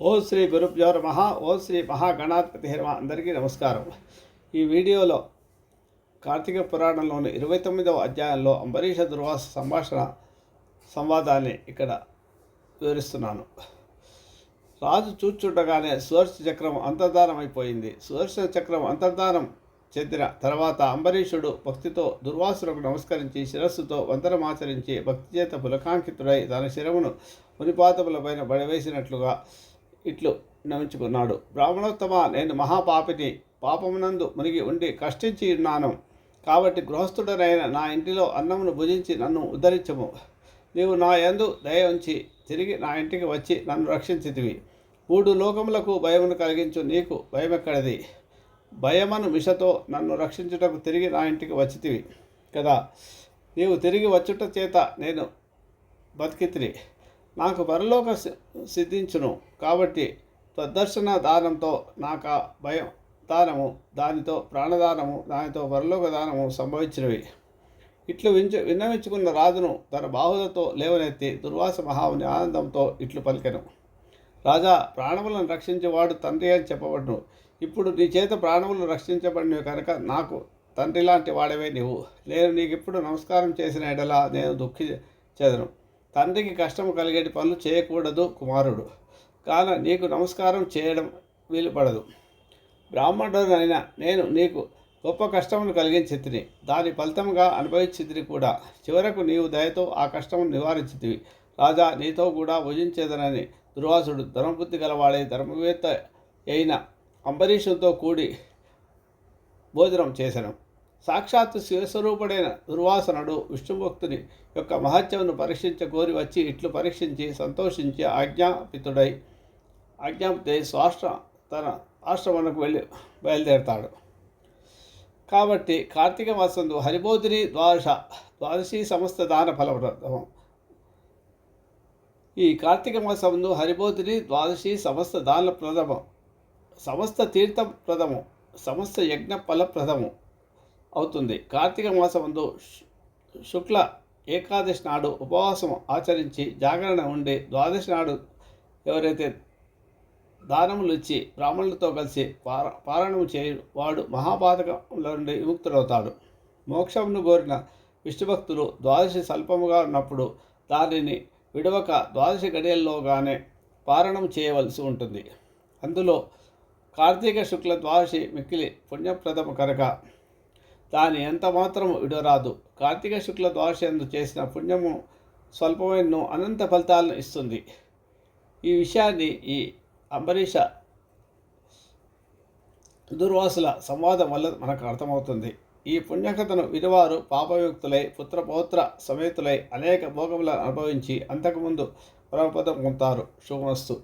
ఓ శ్రీ గురుభ్యో నమ. ఓ శ్రీ మహాగణాధిపతి నమ అందరికీ నమస్కారం. ఈ వీడియోలో కార్తీక పురాణంలోని ఇరవై తొమ్మిదవ అధ్యాయంలో అంబరీష దుర్వాస సంభాషణ సంవాదాన్ని ఇక్కడ వివరిస్తున్నాను. రాజు చూచుండగానే సుదర్శన చక్రం అంతర్ధానమైపోయింది. అయిపోయింది సుదర్శన చక్రం అంతర్ధానం చెందిన తర్వాత అంబరీషుడు భక్తితో దుర్వాసులకు నమస్కరించి శిరస్సుతో వందనమాచరించి భక్తి చేత పులకాంకితుడై తన శిరమును మునిపాతములపైన బడవేసినట్లుగా ఇట్లు నమించుకున్నాడు బ్రాహ్మణోత్తమ నేను మహాపాపిని. పాపమునందు మునిగి ఉండి కష్టించి ఉన్నాను. కాబట్టి గృహస్థుడనైన నా ఇంటిలో అన్నమును భుజించి నన్ను ఉద్ధరించము. నీవు నా యందు దయ ఉంచి తిరిగి నా ఇంటికి వచ్చి నన్ను రక్షించితివి. మూడు లోకములకు భయమును కలిగించు. నీకు భయమెక్కడది? భయమను మిషతో నన్ను రక్షించుటకు తిరిగి నా ఇంటికి వచ్చితివి కదా. నీవు తిరిగి వచ్చుట చేత నేను బతికితిని. నాకు పరలోక సి- సిద్ధించును. కాబట్టి తద్దర్శన దానంతో నాకు భయం దానము దానితో ప్రాణదానము దానితో పరలోక దానము సంభవించినవి. ఇట్లు వించు విన్నవించుకున్న రాజును తన బాహుదతో లేవనెత్తి దుర్వాస మహాముని ఆనందంతో ఇట్లు పలికెను. రాజా ప్రాణములను రక్షించేవాడు తండ్రి అని చెప్పబడును. ఇప్పుడు నీ చేత ప్రాణములు రక్షించబడినవి కనుక నాకు తండ్రి లాంటి వాడవే నీవు. నేను నీకు ఇప్పుడు నమస్కారం చేసిన ఎడలా నేను దుఃఖి చెదను తండ్రికి కష్టం కలిగేటి పనులు చేయకూడదు కుమారుడు. కాన నీకు నమస్కారం చేయడం వీలుపడదు. బ్రాహ్మణుడనైనా నేను నీకు గొప్ప కష్టమును కలిగించితిని. దాని ఫలితంగా అనుభవించితిని కూడా. చివరకు నీవు దయతో ఆ కష్టమును నివారించితివి. రాజా నీతో కూడా భుజించేదనని దుర్వాసుడు ధర్మబుద్ధి గలవాడే ధర్మవేత్త అయిన అంబరీషుతో కూడి భోజనం చేశాను సాక్షాత్తు శివస్వరూపుడైన దుర్వాసనుడు విష్ణుభక్తుని యొక్క మహత్యమును పరీక్షించ కోరి వచ్చి ఇట్లు పరీక్షించి సంతోషించి ఆజ్ఞాపితుడై ఆజ్ఞాపితే స్వాష్ట్ర తన ఆశ్రమణకు వెళ్ళి బయలుదేరతాడు. కాబట్టి కార్తీక మాసందు హరిబోధిని ద్వాదశ ద్వాదశి సమస్త దాన ఫలప్రదము ఈ కార్తీక మాసందు హరిబోధిని ద్వాదశి సమస్త దాన ప్రథమం సమస్త తీర్థ ప్రథము సమస్త యజ్ఞ ఫలప్రదము. అవుతుంది. కార్తీక మాసమందు శుక్ల ఏకాదశి నాడు ఉపవాసం ఆచరించి జాగరణ ఉండి ద్వాదశి నాడు ఎవరైతే దానములు ఇచ్చి బ్రాహ్మణులతో కలిసి పార పారాయణం చేయ వాడు మహాపాతకముల నుండి విముక్తుడవుతాడు. మోక్షమును కోరిన విష్ణుభక్తులు ద్వాదశి స్వల్పముగా ఉన్నప్పుడు దానిని విడవక ద్వాదశి గడియల్లోగానే పారణం చేయవలసి ఉంటుంది. అందులో కార్తీక శుక్ల ద్వాదశి మిక్కిలి పుణ్యప్రదము కనుక దాని ఎంత మాత్రము విడరాదు. కార్తీక శుక్ల ద్వాదశందు చేసిన పుణ్యము స్వల్పమైన అనంత ఫలితాలను ఇస్తుంది. ఈ విషయాన్ని ఈ అంబరీష దుర్వాసుల సంవాదం వల్ల మనకు అర్థమవుతుంది. ఈ పుణ్యకథను వినివారు పాపయుక్తులై పుత్రపౌత్ర సమేతులై అనేక భోగములను అనుభవించి అంతకుముందు పరమపదం పొందుతారు. శుభమస్తు